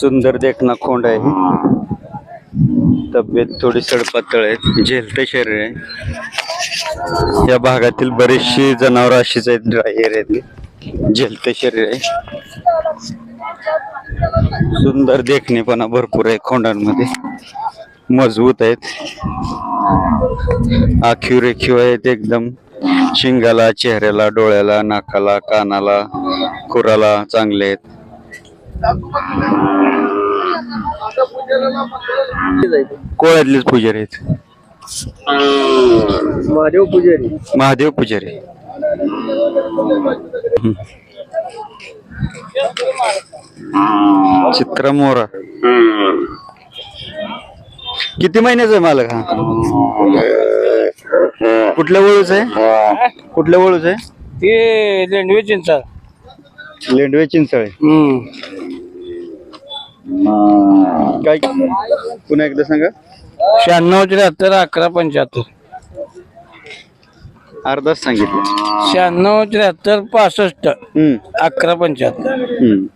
सुंदर देखना खोंड आहे तब्येत थोडी सडपातळ आहे. झेलते शरीर आहे. या भागातील बरीचशी जनावर अशीच आहेत ड्राय एरियातली झेलते शरीर आहे. सुंदर देखणेपणा भरपूर आहे खोंडांमध्ये. मजबूत आहेत. आखीव रेखीव आहेत एकदम. शिंगाला चेहऱ्याला डोळ्याला नाकाला कानाला खुराला चांगले आहेत. कोळ्यातलेच पुजारी आहेत. महादेव पुजारी. महादेव पुजारी. चित्रा मोरा. किती महिन्याचा आहे मालक हा? कुठल्या वळूच आहे? कुठल्या वळूच आहे? ते लेंडवे चिंचा लेंडवे चिंचळे काय? पुन्हा एकदा सांगा. शहाण्णव त्र्याहत्तर अकरा पंच्याहत्तर. अर्धाच सांगितलं. शहाण्णव त्र्याहत्तर पासष्ट. हम्म. अकरा पंच्याहत्तर. हम्म.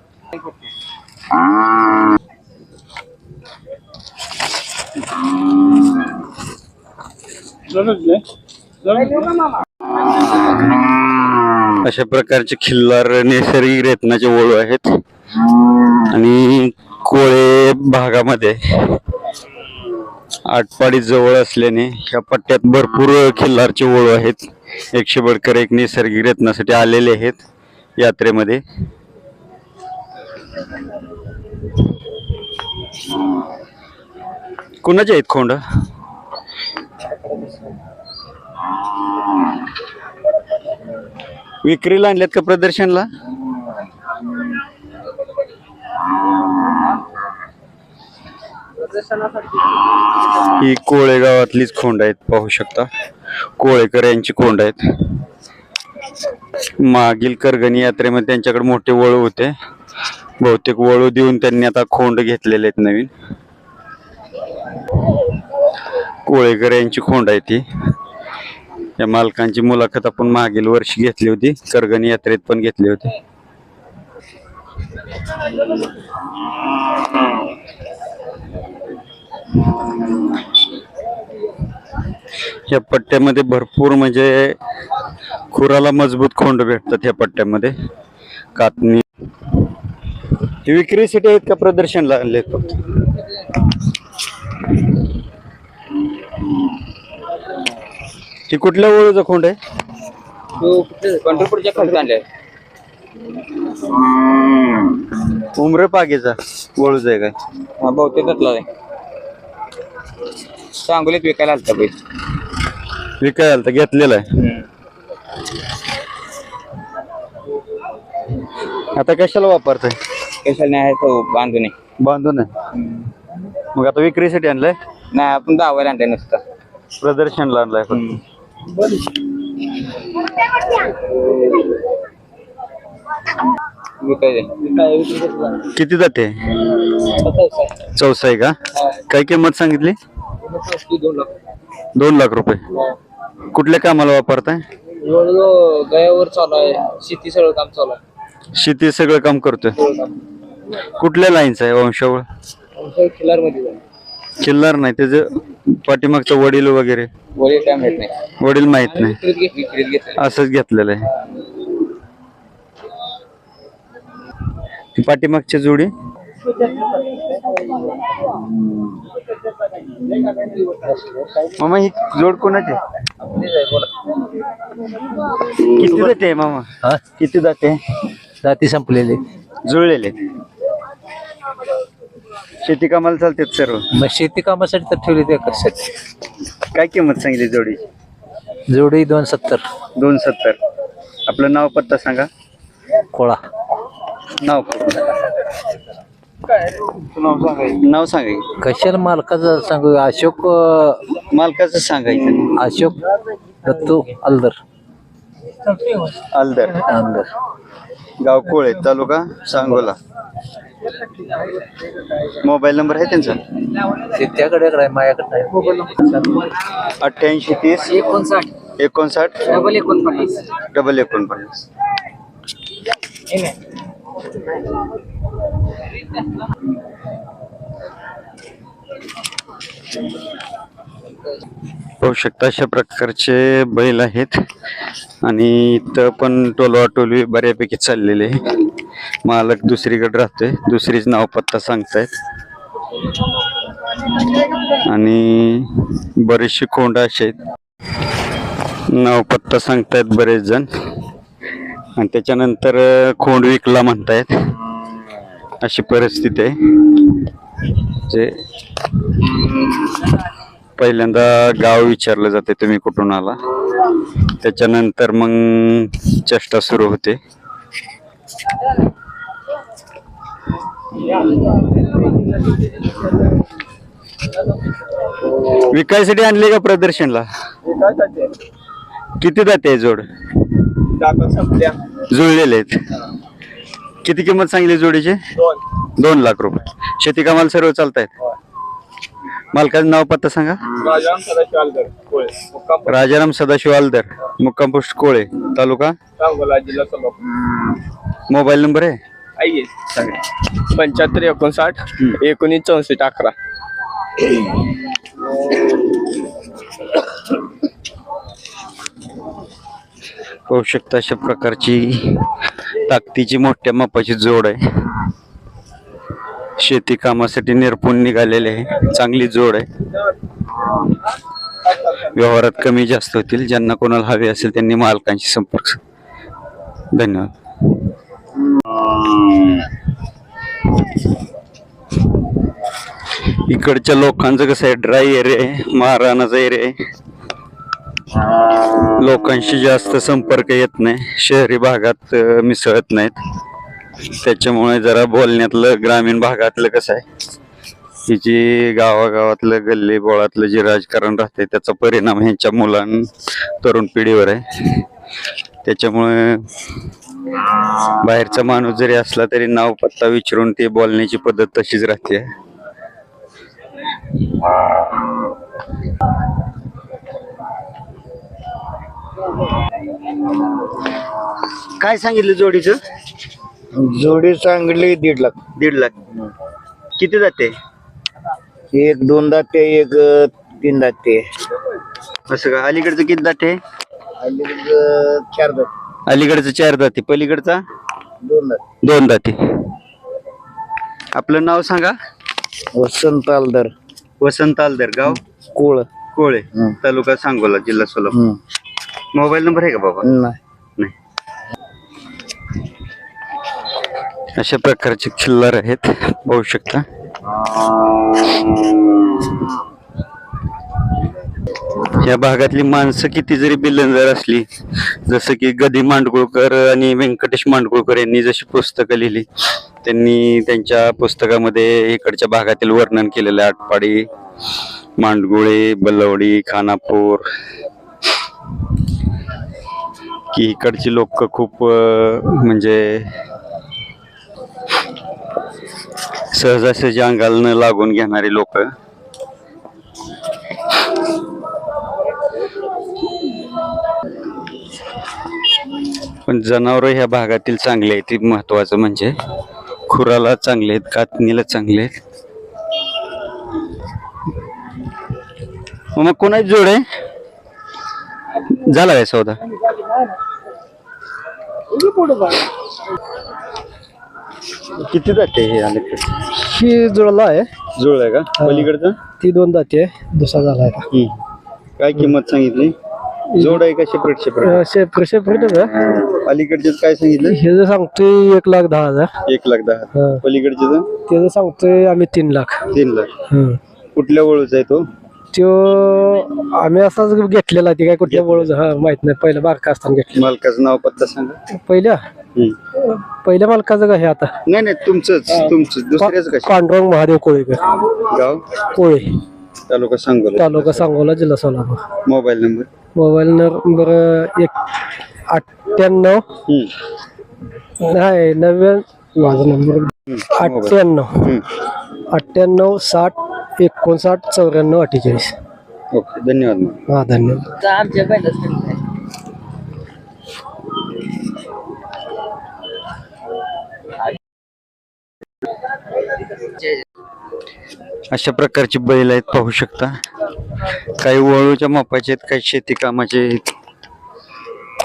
अशा प्रकारचे खिल्लार नैसर्गिक रेतनाचे वळू आहेत. आणि कोळे भागामध्ये आटपाडी जवळ असल्याने ह्या पट्ट्यात भरपूर खिल्लारचे वळू आहेत. एकशे बडकर एक नैसर्गिक रत्नासाठी आलेले आहेत यात्रेमध्ये. कुणाचे आहेत खोंड? विक्रीला आणल्यात का प्रदर्शनला? ही कोळे गावातलीच खोंड आहेत पाहू शकता. कोळेकर यांची खोंड आहेत. मागील करगणी यात्रेमध्ये त्यांच्याकडे मोठे वळू होते. बहुतेक वळू देऊन त्यांनी आता खोंड घेतलेले आहेत नवीन. कोळेकर यांची खोंड आहे ती. या मालकांची मुलाखत आपण मागील वर्षी घेतली होती. करगणी यात्रेत पण घेतली होती. या पट्ट्यामध्ये भरपूर म्हणजे खुराला मजबूत खोंड भेटतात या पट्ट्यामध्ये. कातणी हे विक्रीसाठी आहेत का प्रदर्शन लागले फक्त? ही कुठल्या ओळूचा खोंड आहे? पंढरपूरच्या खाली उमरे पागेचा वळूच आहे काय? बहुतेक घेतला सांगोलीत विकायला आलता पैसे विकायला आलता घेतलेला आहे. आता कशाला वापरताय? कशाला नाही आहे तो बांधून आहे. बांधून आहे. मग आता विक्रीसाठी आणलाय? नाही आपण दावायला आणलाय नुसता. प्रदर्शनला आणलाय फक्त विकायचे किती जाते? चौसा आहे का? काय किंमत सांगितली? दोन लाख रुपये. कुठल्या कामाला वापरताय? गयावर चालू आहे. शेती सगळं काम चालू आहे. शेती सगळं काम करतोय. कुठल्या लाईनचं आहे वंशावळ? खिलारमध्ये नाही त्याचं पाठीमागचं वडील वगैरे? वडील काय माहीत नाही. वडील माहीत नाही. विक्रीत घेतली विक्रीत घेतली असंच घेतलेलं आहे. पाठीमागची जोडी? मामा ही जोड कोणाची? किती जाते मामा? हा? किती जाते? जाती संपलेले. जुळलेले. शेती कामाला चालतात सर्व? मग शेती कामासाठी तर ठेवली ते कशासाठी काय किंमत सांगितली जोडी? जोडी दोन सत्तर. दोन सत्तर. आपलं नाव पत्ता सांगा. कोळा. नाव. नाव सांगा. कशाला मालकाचं सांगू? अशोक अं, मालकाचं सांगायचं अशोक दत्तू अलदर. अलदर. अलदर. गाव कोळे तालुका सांगोला. मोबाईल नंबर आहे त्यांचा? ते त्याकडे आहे माझ्याकडे अठ्ठ्याऐंशी तीस. एकोणसाठ. एकोणसाठ. डबल एकोणपन्नास. डबल एकोणपन्नास. पाहू शकता अशा प्रकारचे बैल आहेत. आणि इथं पण टोलवा टोलवी बऱ्यापैकी चाललेले आहे. मालक दुसरीकडे राहतोय. दुसरीच नाव पत्ता सांगतायत. आणि बरेचसे कोंड असे आहेत. नाव पत्ता सांगतायत बरेच जण. आणि त्याच्यानंतर खोंड विकला म्हणतायत. अशी परिस्थिती आहे. जे पहिल्यांदा गाव विचारलं जाते तुम्ही कुठून आला? त्याच्यानंतर मग चेष्टा सुरू होते. विकायसाठी आणले का प्रदर्शनला? किती जाते जोड? जुळलेले आहेत. किती किंमत सांगली जोडीची? दोन. लाख रुपये. शेती कामाला सर्व चालतायत? मालकाचं नाव पत्ता सांगा? राजाराम सदाशिव आलदर मुक्काम पोस्ट. कोळे तालुका? मोबाईल नंबर आहे? पंच्याहत्तर एकोणसाठ एकोणीस चौसष्ट अकरा. पाहू शकता अशा प्रकारची ताकदीची मोठ्या मापाची जोड आहे. शेती कामासाठी निरपून निघालेले आहे. चांगली जोड आहे. व्यवहारात कमी जास्त होतील. ज्यांना कोणाला हवे असेल त्यांनी मालकांशी संपर्क धन्यवाद. इकडच्या लोकांचं कसं आहे? ड्राय एरिया आहे. महाराणाचा एरिया आहे. लोकांशी जास्त संपर्क येत नाही. शहरी भागात मिसळत नाहीत. त्याच्यामुळे जरा बोलण्यातलं ग्रामीण भागातलं कसं आहे? तिची गावागावातलं गल्ली बोळातलं जे राजकारण राहते त्याचा परिणाम ह्यांच्या मुलां तरुण पिढीवर आहे. त्याच्यामुळे बाहेरचा माणूस जरी असला तरी नाव पत्ता विचारून ती बोलण्याची पद्धत तशीच राहते. काय सांगितलं जोडीचं? जोडी चांगली दीड लाख. दीड लाख. किती जाते? एक दोन दाते एक अं, तीन दाते असं का? अलीकडचं किती जाते? आणि एक, चार दाते अलीकडचं चार दाते पलीकडचा? दोन दाते दोन दाते आपलं नाव सांगा. वसंत आलदर. वसंत आलदर गाव? कोळ. कोळे. हं. तालुका सांगोला जिल्हा सोलापूर. मोबाईल नंबर आहे का बाबा? नाही. अशा प्रकारचे खिल्लार आहेत पाहू शकता. या भागातली माणसं किती जरी बिलंजर असली जसं की गदी मांडगुळकर आणि व्यंकटेश मांडगुळकर यांनी जशी पुस्तकं लिहिली त्यांनी त्यांच्या पुस्तकामध्ये इकडच्या भागातील वर्णन केलेलं आहे. आटपाडी मांडगुळे बलवडी खानापूर. की इकडची लोक खूप म्हणजे सहजासहजी अंगाला न लागून घेणारी लोक. पण जनावर ह्या भागातील चांगले आहेत ते महत्वाचं म्हणजे. खुराला चांगले आहेत कातणीला चांगले आहेत. मग कोणाच जोड? आहे झाला काय सौदा? किती जाते हे अलीकडे ही जुळला आहे. जुळ आहे का पलीकडचं? ती दोन दाते आहे दुसरा झाला आहे. हम्म. काय किंमत सांगितली? जोड आहे का सेपरेट सेपरेट शेप सेपरेटच आहे. अलीकडचे काय सांगितलं? हे जर सांगतोय एक लाख दहा हजार. एक लाख दहा हा. पलीकडचे ते जर सांगतोय आम्ही तीन लाख. तीन लाख. हम्म. कुठल्या वळूचा आहे तो? त्यो आम्ही असाच घेतलेला ते काय कुठल्या बोळ हा माहीत नाही. पहिलं बारका असताना घेतलं मालकाचं नाव पत्ता सांगा. पहिल्या हम्म. पहिल्या मालकाचं का हे आता? नाही नाही तुमचंच तुमचं दुसऱ्याच कशा? पांडुरंग महादेव कोळेकर गाव? कोळे. तालुका सांगोला. तालुका सांगोला जिल्हा Solapur. Mobile number? Mobile number एक अठ्ठ्याण्णव. हम्म. नाही नव्याण्णव माझा नंबर हम्म. मोबाईल. अठ्ठ्याण्णव. हम्म. अठ्ठ्याण्णव साठ एकोणसाठ चौऱ्याण्णव अठ्ठेचाळीस. ओके धन्यवाद मग हा धन्यवाद. आमच्या अशा प्रकारची बैल आहेत पाहू शकता. काही वळूच्या मापाचे आहेत काही शेती कामाचे आहेत.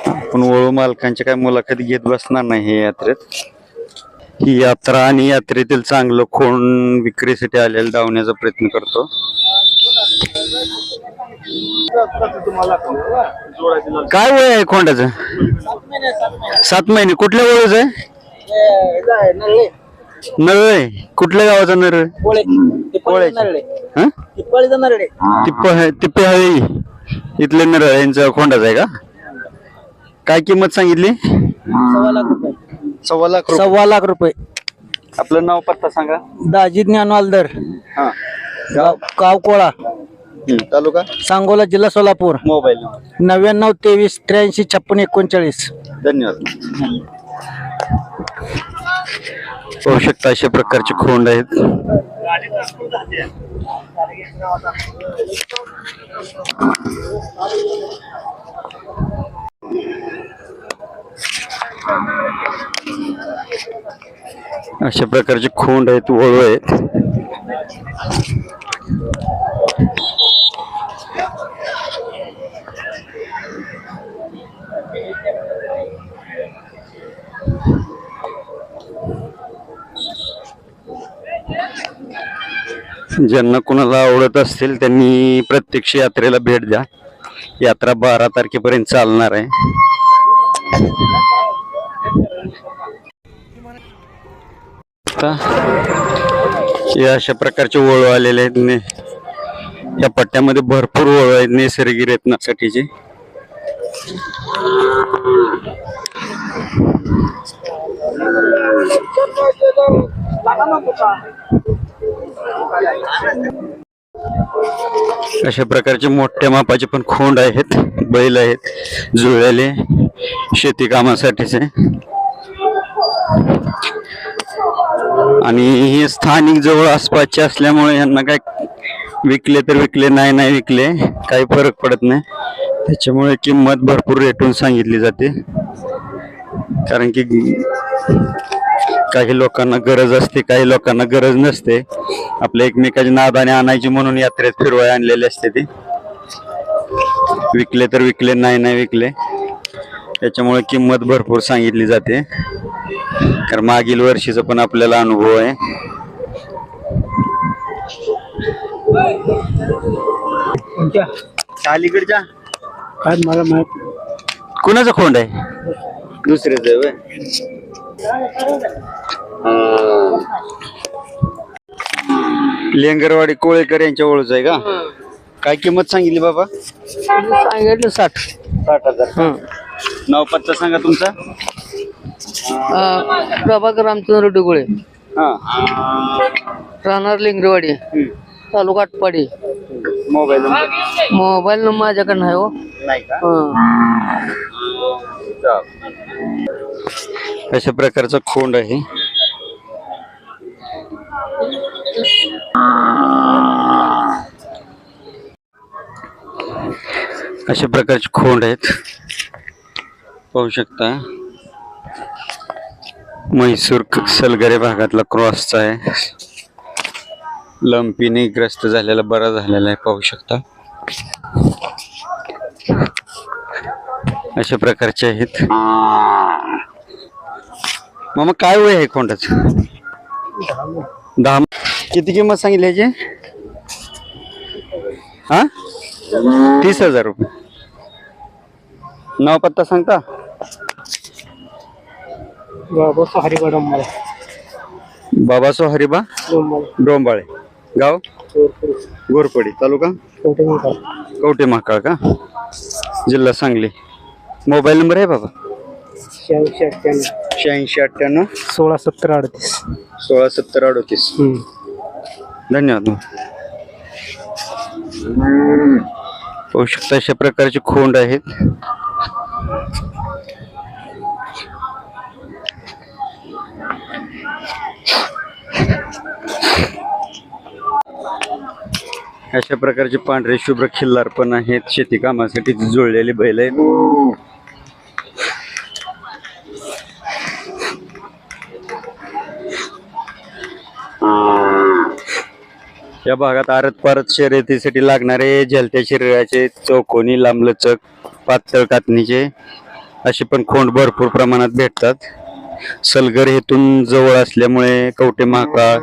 आपण वळू मालकांच्या काही मुलाखत घेत बसणार नाही हे यात्रेत. ही यात्रा आणि यात्रेतील चांगलं खोण विक्रीसाठी आलेलं धावण्याचा प्रयत्न करतो. काय वय आहे खोंडाचं? सात महिने. कुठल्या वळच आहे? नळ आहे कुठल्या गावाचा नर हं? तिप्प तिप्पे हळी इथले नर यांचा खोंडाचा आहे का? काय किंमत सांगितली? सव्वा लाख सव्वा लाख रुपये. सव्वा लाख रुपये. आपलं नाव पत्ता सांगा. दाजी ज्ञानवालदर हा. गाव कावकोळा हं, तालुका? सांगोला जिल्हा सोलापूर. मोबाईल नव्याण्णव तेवीस त्र्याऐंशी छप्पन एकोणचाळीस. धन्यवाद. पाहू शकता अशा प्रकारचे खोंड आहेत. अशा प्रकारचे खोंड आहेत वळू आहेत. ज्यांना कोणाला आवडत असतील त्यांनी प्रत्यक्ष यात्रेला भेट द्या. यात्रा बारा तारखेपर्यंत चालणार आहे. आता या अशा प्रकारचे वळू आलेले आहेत ने या पट्ट्यामध्ये भरपूर वळू आहेत नैसर्गिक रत्नासाठीचे अशा प्रकारचे मोठ्या मापाचे पण खोंड आहेत बैल आहेत जुळलेले शेती कामासाठीचे. आणि हे स्थानिक जवळ आसपासचे असल्यामुळे यांना काय विकले तर विकले नाही नाही विकले काही फरक पडत नाही. त्याच्यामुळे किंमत भरपूर रेटून सांगितली जाते. कारण की काही लोकांना गरज असते काही लोकांना गरज नसते. आपल्या एकमेकाची नादाने आणायची म्हणून यात्रेत फिरवाय आणलेले असते ते. विकले तर विकले नाही नाही विकले. त्याच्यामुळे किंमत भरपूर सांगितली जाते. कारण मागील वर्षीचा पण आपल्याला अनुभव आहे. अलीकडच्या? काय मला माहीत? कुणाचा खोंड आहे? दुसरेच आहे व्हय? लेंगरवाडी कोळेकर यांच्या ओळख आहे का? काय किंमत सांगितली बाबा? सांगितलं साठ. साठ हजार. नाव पत्ता सांगा तुमचा. प्रभाकर रामचंद्र डुगुळे. हा. राहणार लिंगरेवाडी तालुका Atpadi. Mobile number? Mobile number माझ्याकडे नाही हो. नाही का? हं. अशा प्रकारचा खोंड आहे. अशा प्रकारचे खोंड आहेत. पाहू शकता. म्हैसूर क- सलगरे भागातला क्रॉसचा आहे. लंपीने ग्रस्त झालेला बरा झालेला आहे पाहू शकता. अशा प्रकारचे आहेत. मामा काय वय आहे खोंडाचं? दहा किती किंमत सांगितली याची? हा? तीस हजार रुपये. नाव पत्ता सांगता? बाबा हरिबडम बाबासो हरिबा डोंबाळे. गाव? गोरपडी तालुका? कवटे महाकाळ. का? जिल्हा सांगली. मोबाईल नंबर आहे बाबा? शहाऐंशी अठ्ठ्याण्णव. सोळा सत्तर अडतीस. सोळा सत्तर अडतीस. धन्यवाद पाहू शकता अशा प्रकारचे खोंड आहेत. अशा प्रकारचे पांढरे शुभ्र खिल्लार पण आहेत. शेती कामासाठी जुळलेले बैल आहेत. या भागात आरत पारत शर्यतीसाठी लागणारे झलत्या शरीराचे चौकोनी लांबलचक पातळ कातणीचे असे पण खोंड भरपूर प्रमाणात भेटतात. सलगर हेतून जवळ असल्यामुळे कवटे महाकाळ